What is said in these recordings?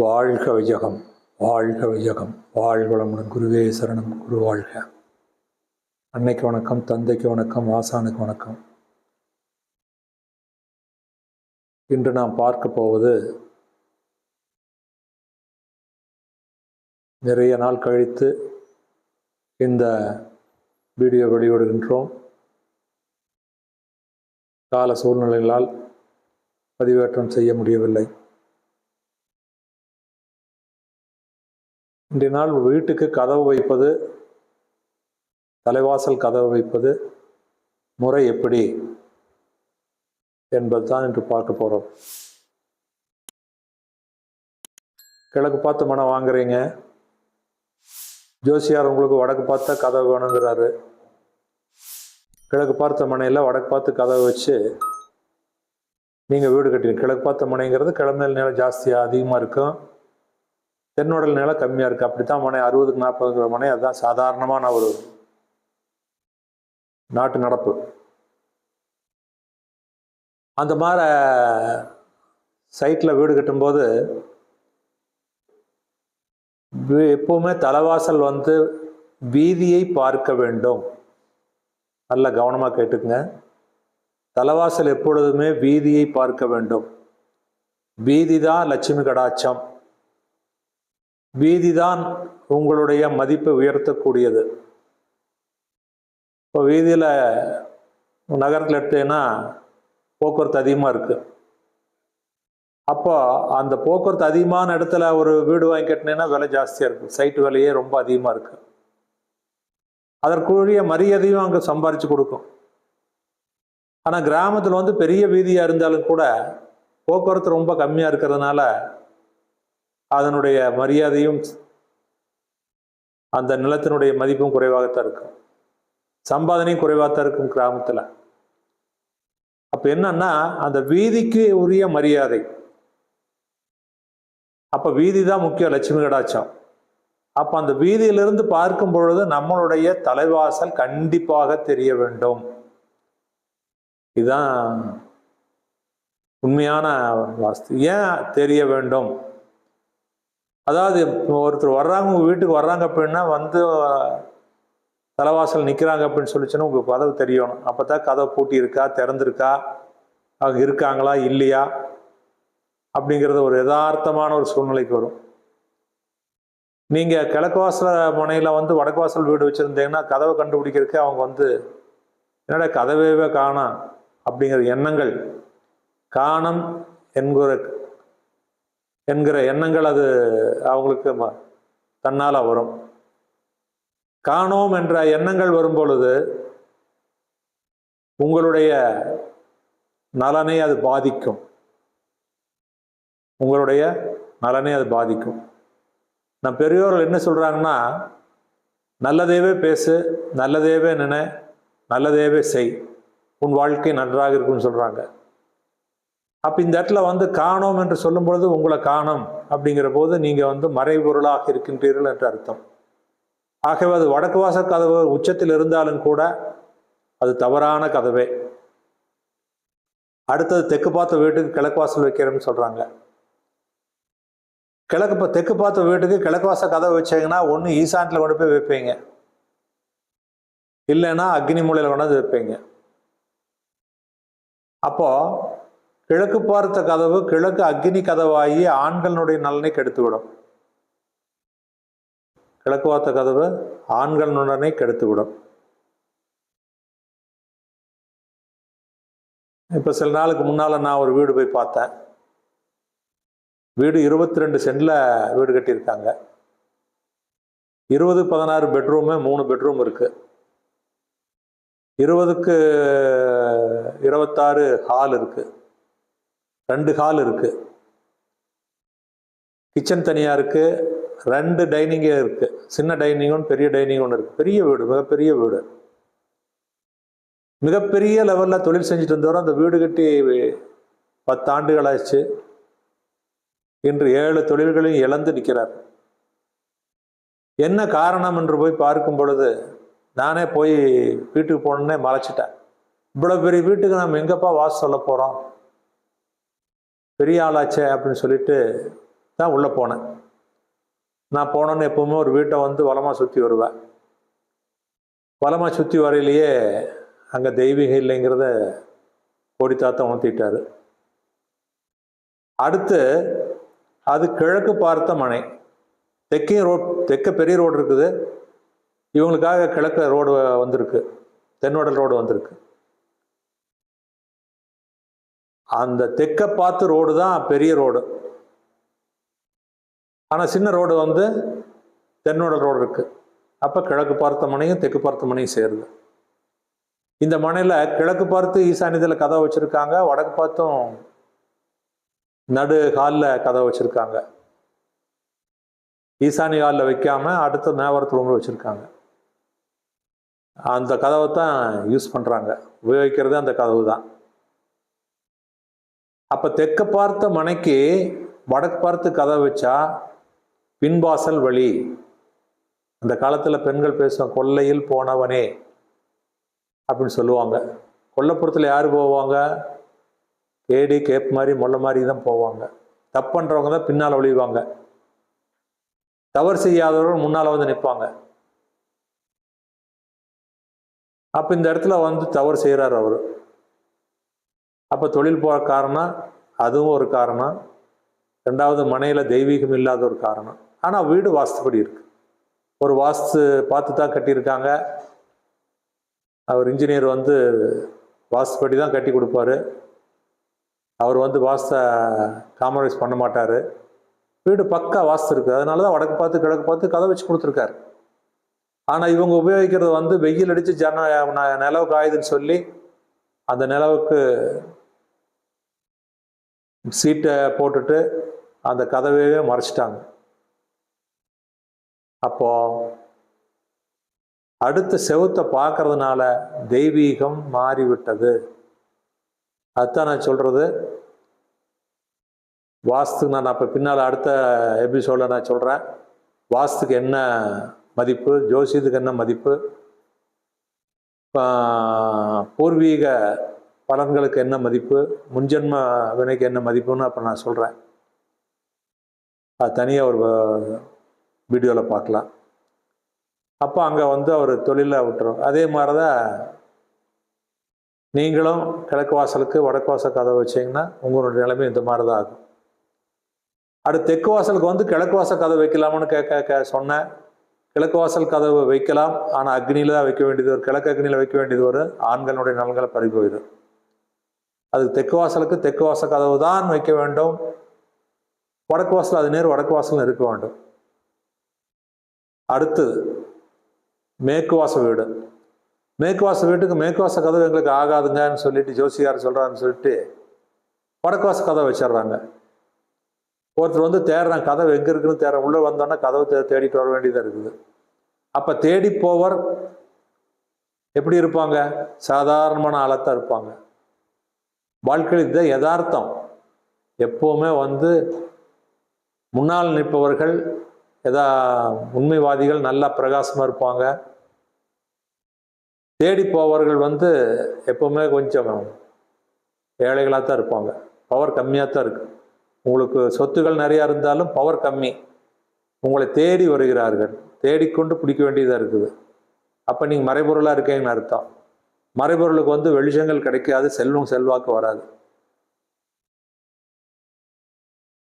வாழ்க விஜகம் வாழ்க விஜகம். வாழ்வளமுடன் குருவே சரணம் குரு வாழ்க. அன்னைக்கு வணக்கம் தந்தைக்கு வணக்கம் ஆசானுக்கு வணக்கம். இன்று நாம் பார்க்க போவது நிறைய நாள் கழித்து இந்த வீடியோ வெளியிடுகின்றோம் கால சூழ்நிலைகளால் பதிவேற்றம் செய்ய முடியவில்லை. இன்றைய நாள் வீட்டுக்கு கதவு வைப்பது தலைவாசல் கதவு வைப்பது முறை எப்படி என்பது தான் இன்று பார்க்க போகிறோம் கிழக்கு பார்த்து மனம் வாங்குறீங்க. ஜோசியார் உங்களுக்கு வடக்கு பார்த்தா கதவு வேணுங்கிறாரு. கிழக்கு பார்த்த மனையில் வடக்கு பார்த்து கதவை வச்சு நீங்கள் வீடு கட்டுறீங்க. கிழக்கு பார்த்த மனைங்கிறது கிழமையில் நிலம் ஜாஸ்தியாக அதிகமாக இருக்கும். தென்னோடல் நிலம் கம்மியாக இருக்குது அப்படி தான் மனை அறுபதுக்கு நாற்பதுங்கிற மனை அதுதான் சாதாரணமான ஒரு நாட்டு நடப்பு. அந்த மாதிரி சைட்டில் வீடு கட்டும்போது எப்போவுமே எப்பவுமே தலைவாசல் வந்து வீதியை பார்க்க வேண்டும். நல்ல கவனமாக கேட்டுக்குங்க. தலைவாசல் எப்பொழுதுமே வீதியை பார்க்க வேண்டும். வீதி தான் லட்சுமி கடாட்சம். வீதி தான் உங்களுடைய மதிப்பை உயர்த்தக்கூடியது. இப்போ வீதியில் நகரத்தில் எடுத்தீங்கன்னா போக்குவரத்து அதிகமாக இருக்குது அப்போ அந்த போக்குவரத்து அதிகமான இடத்துல ஒரு வீடு வாங்கி கட்டினேன்னா விலை ஜாஸ்தியாக இருக்கும். சைட்டு விலையே ரொம்ப அதிகமாக இருக்குது அதற்குரிய மரியாதையும் அங்கே சம்பாரித்து கொடுக்கும். ஆனால் கிராமத்தில் வந்து பெரிய வீதியாக இருந்தாலும் கூட போக்குவரத்து ரொம்ப கம்மியாக இருக்கிறதுனால அதனுடைய மரியாதையும் அந்த நிலத்தினுடைய மதிப்பும் குறைவாகத்தான் இருக்கும். சம்பாதனையும் குறைவாகத்தான் இருக்கும் கிராமத்தில். அப்போ என்னன்னா அந்த வீதிக்கு உரிய மரியாதை. அப்போ வீதி தான் முக்கியம் லட்சுமி கடாச்சம் அப்போ அந்த வீதியிலிருந்து பார்க்கும் பொழுது நம்மளுடைய தலைவாசல் கண்டிப்பாக தெரிய வேண்டும். இதுதான் உண்மையான வாஸ்து. ஏன் தெரிய வேண்டும்? அதாவது ஒருத்தர் வர்றாங்க உங்கள் வீட்டுக்கு வர்றாங்க அப்படின்னா வந்து தலைவாசல் நிற்கிறாங்க அப்படின்னு சொல்லிச்சுன்னா உங்களுக்கு கதவு தெரியணும். அப்போ தான் கதவை பூட்டி இருக்கா திறந்துருக்கா அவங்க இருக்காங்களா இல்லையா? அப்படிங்கிறது ஒரு யதார்த்தமான ஒரு சூழ்நிலைக்கு வரும். நீங்கள் கிழக்கு வாசல முனையில் வந்து வடக்கு வாசல் வீடு வச்சுருந்தீங்கன்னா கதவை கண்டுபிடிக்கிறதுக்கு அவங்க வந்து என்னடா கதவையவே காணாம் அப்படிங்கிற எண்ணங்கள் காணம் என்கிற என்கிற எண்ணங்கள் அது அவங்களுக்கு ம- வரும். காணோம் என்ற எண்ணங்கள் வரும் பொழுது உங்களுடைய நலனை அது பாதிக்கும். உங்களுடைய நலனை அது பாதிக்கும். நம் பெரியோர்கள் என்ன சொல்கிறாங்கன்னா நல்லதேவே பேசு நல்லதேவே நினை நல்லதேவே செய். உன் வாழ்க்கை நன்றாக இருக்கும்னு சொல்கிறாங்க அப்போ இந்த இடத்துல வந்து காணோம் என்று சொல்லும் பொழுது உங்களை காணோம் அப்படிங்கிற போது நீங்கள் வந்து மறைபொருளாக இருக்கின்றீர்கள் என்று அர்த்தம். ஆகவே அது வடக்கு வாச கதவு உச்சத்தில் இருந்தாலும் கூட அது தவறான கதவே. அடுத்தது தெற்கு பார்த்த வீட்டுக்கு கிழக்கு வாசல் வைக்கிறேன்னு சொல்கிறாங்க கிழக்கு இப்போ தெற்கு பார்த்த வீட்டுக்கு கிழக்கு வாசல் கதவை வச்சீங்கன்னா ஒன்று ஈசான்ல கொண்டு போய் வைப்பீங்க. இல்லைன்னா அக்னி மூலையில் கொண்டாந்து வைப்பீங்க. அப்போது கிழக்கு பார்த்த கதவு கிழக்கு அக்னி கதவாகி ஆண்களுடைய நலனை கெடுத்துவிடும். கிழக்கு பார்த்த கதவு ஆண்கள் நலனை கெடுத்துவிடும். இப்போ சில நாளுக்கு முன்னால் நான் ஒரு வீடு போய் பார்த்தேன். வீடு இருபத்தி ரெண்டு சென்டில் வீடு கட்டியிருக்காங்க. இருபது பதினாறு பெட்ரூமு மூணு பெட்ரூம் இருக்கு. இருபதுக்கு இருபத்தாறு ஹால் இருக்குது ரெண்டு ஹால் இருக்கு. கிச்சன் தனியாக இருக்கு. ரெண்டு டைனிங்கே இருக்கு. சின்ன டைனிங் ஒன்று பெரிய டைனிங் ஒன்று இருக்கு. பெரிய வீடு மிகப்பெரிய வீடு. மிகப்பெரிய லெவலில் தொழில் செஞ்சுட்டு இருந்தவரும் அந்த வீடு கட்டி பத்து ஆண்டுகள் ஆச்சு இன்று ஏழு தொழில்களையும் இழந்து நிற்கிறார். என்ன காரணம் என்று போய் பார்க்கும் பொழுது நானே போய் வீட்டுக்கு போனோன்னே மறைச்சிட்டேன். இவ்வளோ பெரிய வீட்டுக்கு நம்ம எங்கப்பா வாச சொல்ல போகிறோம் பெரிய ஆளாச்சே அப்படின்னு சொல்லிட்டு தான் உள்ளே போனேன். நான் போனோன்னு எப்பவுமே ஒரு வீட்டை வந்து வளமாக சுற்றி வருவேன். வளமாக சுற்றி வரையிலேயே அங்கே தெய்வீகம் இல்லைங்கிறத கோடி தாத்தா உணர்த்திட்டாரு. அடுத்து அது கிழக்கு பார்த்த மனை. தெற்கையும் ரோட் தெற்க பெரிய ரோடு இருக்குது. இவங்களுக்காக கிழக்கு ரோடு வந்திருக்கு. தென்னோடல் ரோடு வந்திருக்கு. அந்த தெற்க பார்த்து ரோடு தான் பெரிய ரோடு. ஆனால் சின்ன ரோடு வந்து தென்னோட ரோடு இருக்கு. அப்போ கிழக்கு பார்த்த மனையும் தெற்கு பார்த்த மனையும் சேருது. இந்த மனையில் கிழக்கு பார்த்து ஈசானியத்தில் கதவை வச்சுருக்காங்க வடக்கு பார்த்தும் நடு ஹாலில் கதை வச்சுருக்காங்க. ஈசானி ஹாலில் வைக்காமல் அடுத்த மேவரத்து ரூமில் வச்சுருக்காங்க. அந்த கதவை தான் யூஸ் பண்ணுறாங்க உபயோகிக்கிறது அந்த கதவு தான். அப்போ தெற்க பார்த்த மனைக்கு வடக்கு பார்த்து கதை வச்சா பின்வாசல் வழி. அந்த காலத்தில் பெண்கள் பேசுவோம் கொல்லையில் போனவனே அப்படின்னு சொல்லுவாங்க. கொல்லப்புறத்தில் யார் போவாங்க? கேடி கேப் மாதிரி மொல்ல மாதிரி தான் போவாங்க. தப்பு பண்ணுறவங்க தான் பின்னால் ஒழிவாங்க தவறு செய்யாதவர்கள் முன்னால் வந்து நிற்பாங்க. அப்போ இந்த இடத்துல வந்து தவறு செய்கிறார் அவர். அப்போ தொழில் போகிற காரணம் அதுவும் ஒரு காரணம். ரெண்டாவது மனையில் தெய்வீகம் இல்லாத ஒரு காரணம். ஆனால் வீடு வாஸ்துப்படி இருக்கு. ஒரு வாஸ்து பார்த்து தான் கட்டியிருக்காங்க. அவர் இன்ஜினியர் வந்து வாஸ்துப்படி தான் கட்டி கொடுப்பாரு. அவர் வந்து வாஸ்தை காம்ப்ரமைஸ் பண்ண மாட்டார். வீடு பக்கா வாஸ்து இருக்குது அதனால தான் வடக்கு பார்த்து கிழக்கு பார்த்து கதை வச்சு கொடுத்துருக்காரு. ஆனால் இவங்க உபயோகிக்கிறது வந்து வெயில் அடித்து ஜன ந- ஆயுதுன்னு சொல்லி அந்த நிலவுக்கு சீட்டை போட்டுட்டு அந்த கதவையே மறைச்சிட்டாங்க. அப்போ அடுத்த செவத்தை பார்க்கறதுனால தெய்வீகம் மாறிவிட்டது. அதுதான் நான் சொல்றது. வாஸ்துக்கு நான் அப்போ பின்னால் அடுத்த எபிசோடில் நான் சொல்கிறேன் வாஸ்துக்கு என்ன மதிப்பு? ஜோசியத்துக்கு என்ன மதிப்பு? பூர்வீக பலன்களுக்கு என்ன மதிப்பு முன்ஜென்ம வினைக்கு என்ன மதிப்புன்னு அப்போ நான் சொல்கிறேன் அது தனியாக ஒரு வீடியோவில் பார்க்கலாம் அப்போ அங்கே வந்து அவர் தொழிலில் விட்டுரும். அதே மாதிரி தான் நீங்களும் கிழக்கு வாசலுக்கு வடக்கு வாசல் கதவை வச்சீங்கன்னா உங்களுடைய நிலைமை இந்த மாதிரி தான் ஆகும். அடுத்து தெற்கு வாசலுக்கு வந்து கிழக்கு வாசல் கதவு வைக்கலாம்னு கேட்க சொன்னேன். கிழக்கு வாசல் கதவு வைக்கலாம். ஆனால் அக்னியில் தான் வைக்க வேண்டியது வரும். கிழக்கு அக்னியில் வைக்க வேண்டியது வரும். ஆண்களுடைய நலன்களை பறி போயிடும் அது தெற்கு வாசலுக்கு தெற்கு வாச கதவு தான் வைக்க வேண்டும். வடக்கு வாசல் அது நேர் வடக்கு வாசல் இருக்க வேண்டும். அடுத்தது மேற்கு வாச வீடு. மேற்கு வாச வீட்டுக்கு மேற்கு வாச கதவு எங்களுக்கு ஆகாதுங்கன்னு சொல்லிட்டு ஜோசியார் சொல்கிறான்னு சொல்லிட்டு வடக்கு வாச கதவை வச்சிடுறாங்க. ஒருத்தர் வந்து தேடுறான் கதவு எங்கே இருக்குன்னு தேடுற உள்ளே வந்தோன்னா கதவை தே- தேடிட்டு வர வேண்டியதாக இருக்குது. அப்போ தேடி போவர் எப்படி இருப்பாங்க? சாதாரணமான ஆளத்தான் இருப்பாங்க. வாழ்க்கையில் இதுதான் யதார்த்தம். எப்போவுமே வந்து முன்னால் நிற்பவர்கள் எதா உண்மைவாதிகள் நல்லா பிரகாசமாக இருப்பாங்க. தேடி போவர்கள் வந்து எப்பவுமே கொஞ்சம் ஏழைகளாக தான் இருப்பாங்க. பவர் கம்மியாக தான் இருக்குது உங்களுக்கு சொத்துகள் நிறையா இருந்தாலும் பவர் கம்மி. உங்களை தேடி வருகிறார்கள். தேடிக்கொண்டு பிடிக்க வேண்டியதாக இருக்குது. அப்போ நீங்கள் மறைபொருளாக இருக்கீங்கன்னு அர்த்தம். மறைபொருளுக்கு வந்து வெளிச்சங்கள் கிடைக்காது செல்வம் செல்வாக்கு வராது.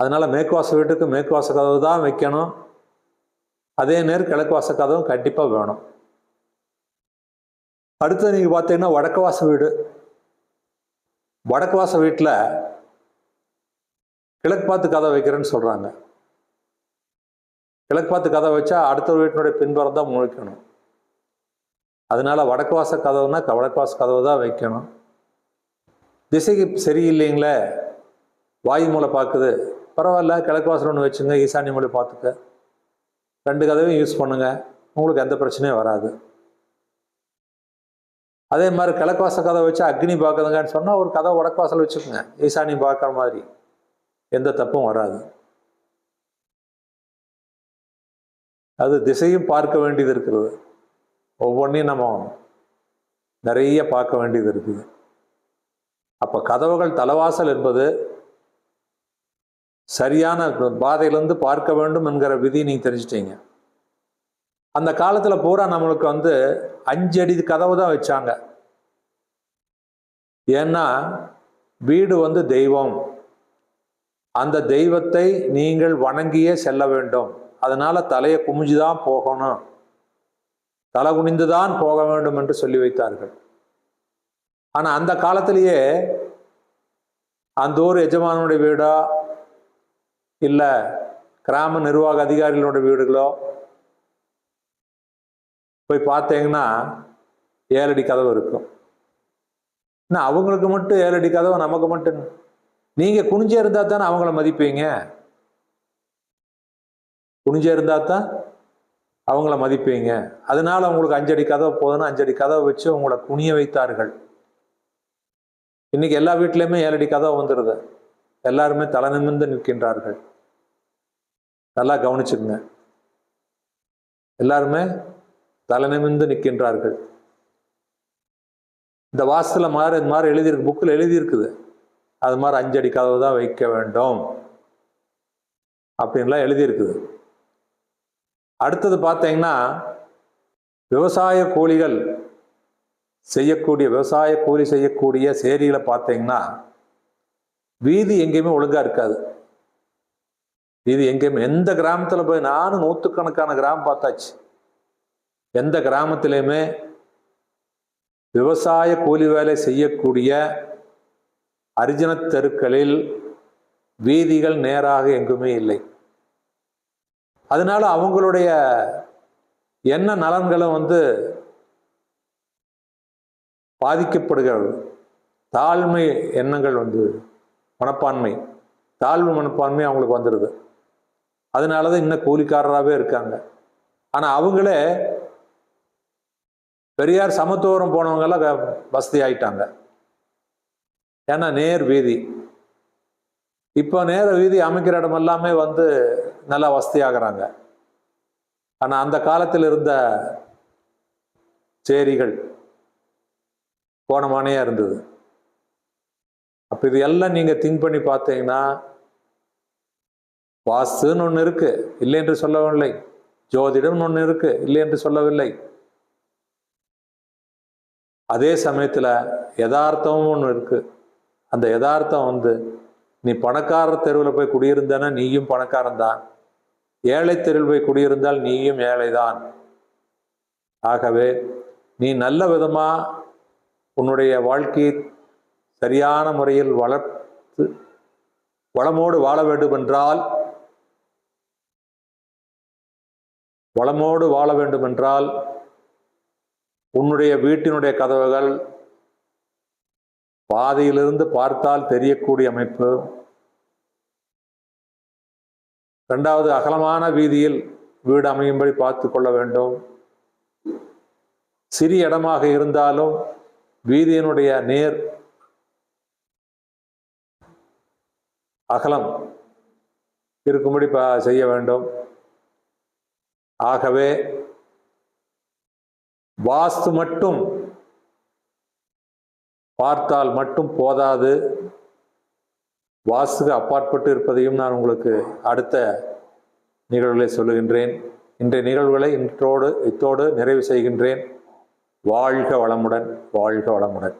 அதனால மேற்குவாச வீட்டுக்கு மேற்குவாச கதவு தான் வைக்கணும். அதே நேரம் கிழக்கு வாச கதவும் கண்டிப்பாக வேணும். அடுத்து நீங்கள் பார்த்தீங்கன்னா வடக்கு வாச வீடு. வடக்கு வாச வீட்டில் கிழக்கு பார்த்து கதவை வைக்கிறேன்னு சொல்கிறாங்க கிழக்கு பார்த்து கதவை வச்சா அடுத்த வீட்டினுடைய பின்புறம் தான் முழிக்கணும் அதனால வடக்கு வாச கதவுனா க- வடக்கு வாச கதவு தான் வைக்கணும். திசைக்கு சரியில்லைங்களே வாயு மூலை பார்க்குது பரவாயில்ல கிழக்கு வாசல் ஒன்று வச்சுங்க ஈசானிய மூலை பார்த்துக்க ரெண்டு கதவையும் யூஸ் பண்ணுங்க உங்களுக்கு எந்த பிரச்சனையும் வராது. அதே மாதிரி கிழக்கு வாசல் கதவை வச்சு அக்னி பார்க்குதுங்கன்னு சொன்னால் ஒரு கதை வடக்கு வாசல் வச்சுக்கோங்க ஈசானி பார்க்குற மாதிரி. எந்த தப்பும் வராது. அது திசையும் பார்க்க வேண்டியது இருக்கிறது. ஒவ்வொன்றையும் நம்ம நிறைய பார்க்க வேண்டியது இருக்குது அப்போ கதவுகள் தலவாசல் என்பது சரியான பாதையிலேருந்து பார்க்க வேண்டும் என்கிற விதி நீங்கள் தெரிஞ்சிட்டீங்க. அந்த காலத்தில் பூரா நம்மளுக்கு வந்து அஞ்சு அடி கதவு தான் வச்சாங்க. ஏன்னா வீடு வந்து தெய்வம். அந்த தெய்வத்தை நீங்கள் வணங்கியே செல்ல வேண்டும். அதனால தலையை குமிஞ்சு தான் போகணும். தலை குனிந்துதான் போக வேண்டும் என்று சொல்லி வைத்தார்கள். ஆனா அந்த காலத்திலேயே அந்த ஊர் எஜமானுடைய வீடோ இல்லை கிராம நிர்வாக அதிகாரிகளோட வீடுகளோ? போய் பார்த்தீங்கன்னா ஏழடி கதவு இருக்கும். என்ன அவங்களுக்கு மட்டும் ஏழடி கதவு நமக்கு மட்டும்? நீங்கள் நீங்க குனிஞ்சே இருந்தா தானே அவங்கள மதிப்பீங்க? குனிஞ்சே இருந்தால் தான் அவங்கள மதிப்பீங்க. அதனால உங்களுக்கு அஞ்சடி கதவு போதுன்னு அஞ்சடி கதவை வச்சு உங்களை குனிய வைத்தார்கள். இன்னைக்கு எல்லா வீட்லயுமே ஏழடி கதவு வந்துடுது எல்லாருமே தலை நிமிர்ந்து நிற்கின்றார்கள். நல்லா கவனிச்சுங்க எல்லாருமே தலை நிமிர்ந்து நிற்கின்றார்கள். இந்த வாசத்துல மாதிரி இது மாதிரி எழுதியிருக்கு புக்கில் எழுதியிருக்குது. அது மாதிரி அஞ்சடி கதவு தான் வைக்க வேண்டும். அப்படின்லாம் எழுதியிருக்குது. அடுத்தது பார்த்தீங்கன்னா விவசாய கூலிகள் செய்யக்கூடிய விவசாய கூலி செய்யக்கூடிய சேரிகளை பார்த்தீங்கன்னா வீதி எங்கேயுமே ஒழுங்காக இருக்காது. வீதி எங்கேயுமே எந்த கிராமத்தில் போய் நானும் நூற்றுக்கணக்கான கிராமம் பார்த்தாச்சு. எந்த கிராமத்திலையுமே விவசாய கூலி வேலை செய்யக்கூடிய அரிஜன தெருக்களில் வீதிகள் நேராக எங்குமே இல்லை. அதனால அவங்களுடைய என்ன நலன்களும் வந்து பாதிக்கப்படுகிறது. தாழ்மை எண்ணங்கள் வந்து மனப்பான்மை தாழ்வு மனப்பான்மை அவங்களுக்கு வந்துடுது அதனால தான் இன்னும் கூலிக்காரராகவே இருக்காங்க. ஆனால் அவங்களே பெரியார் சமத்துவரம் போனவங்கெல்லாம் வசதி ஆயிட்டாங்க ஏன்னா நேர் வீதி. இப்போ நேர வீதி அமைக்கிற இடம் எல்லாமே வந்து நல்லா வசதியாகிறாங்க. ஆனால் அந்த காலத்தில் இருந்த சேரிகள் கோணமானையா இருந்தது. அப்போ இது எல்லாம் நீங்கள் திங்க் பண்ணி பார்த்தீங்கன்னா வாஸ்துன்னு ஒன்று இருக்கு. இல்லை என்று சொல்லவில்லை. ஜோதிடம்னு ஒன்று இருக்கு. இல்லை என்று சொல்லவில்லை. அதே சமயத்தில் யதார்த்தமும் ஒன்று இருக்கு. அந்த யதார்த்தம் வந்து நீ பணக்கார தெருவில் போய் குடியிருந்தனா நீயும் பணக்காரன் தான். ஏழை தெருவில் போய் குடியிருந்தால் நீயும் ஏழைதான். ஆகவே நீ நல்ல விதமா உன்னுடைய வாழ்க்கையை சரியான முறையில் வளர்த்து வளமோடு வாழ வேண்டும் என்றால் வளமோடு வாழ வேண்டும் என்றால் உன்னுடைய வீட்டினுடைய கதவுகள் பாதையிலிருந்து பார்த்தால் தெரியக்கூடிய அமைப்பு ரெண்டாவது அகலமான வீதியில் வீடு அமையும்படி பார்த்து கொள்ள வேண்டும். சிறிய இடமாக இருந்தாலும் வீதியினுடைய நேர் அகலம் இருக்கும்படி ப- செய்ய வேண்டும். ஆகவே வாஸ்து மட்டும் பார்த்தால் மட்டும் போதாது. வாஸ்துக்கு அப்பாற்பட்டு இருப்பதையும் நான் உங்களுக்கு அடுத்த நிகழ்வுகளை சொல்லுகின்றேன். இன்றைய நிகழ்வுகளை இன்றோடு இத்தோடு நிறைவு செய்கின்றேன். வாழ்க வளமுடன் வாழ்க வளமுடன்.